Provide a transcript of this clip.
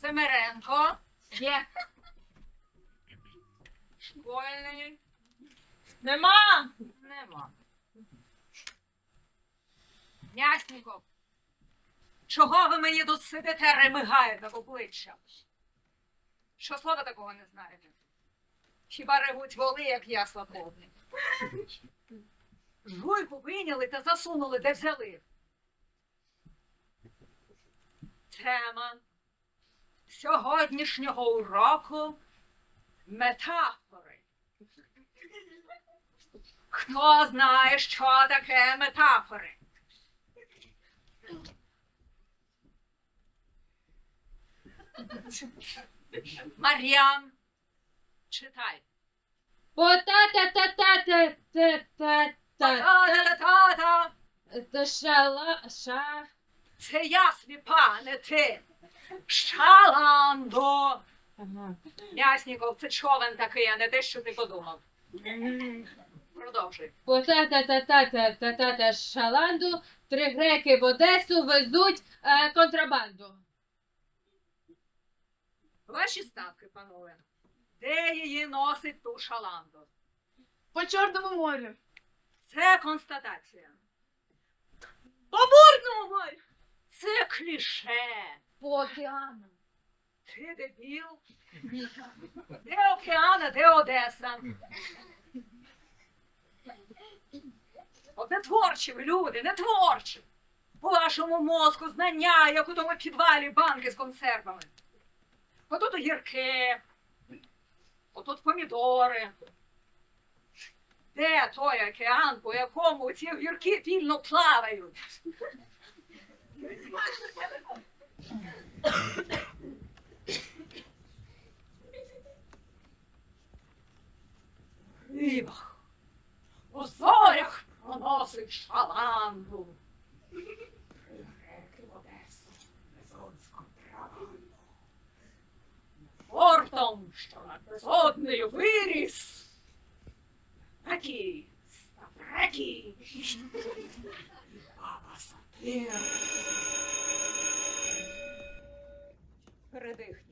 Семеренко. Є. Школьний. Нема. Нема. Ясніков. Чого ви мені тут сидите, ремигаєте в обличчя? Що слова такого не знаєте? Хіба ревуть воли, як ясла повні? Жуйку вийняли та засунули, де взяли. Тема сьогоднішнього уроку метафори. Хто знає, що таке метафори? Мар'ян, читай. Пота-та-та-та-та-та-та. Та-та-та-та. Та шала, ша. Це я свій пане ти. Шаландо. Ага. Ясніков, це човен такий, а не те, що ти подумав. Продовжуй. Пота-та-та-та-та-та-та шаланду. Три греки в Одесу везуть е, контрабанду. Ваші ставки, панове. Де її носить ту шаланду? По Чорному морю. Це констатація. По Бурному морю. Це кліше. По океану. Ти дебіл. Де океан, а де Одеса? От не творчі ви, люди, не творчі. У вашому мозку знання, як у тому підвалі банки з консервами. Отут огірки, отут помідори. Де той океан, по якому ці огірки вільно плавають? Рибах, у зорях проносить шаланду. Реки в Одесу везуть з контрабанду. Портом, що над безоднею виріс. Реки, став реки. Баба сатир передихніть.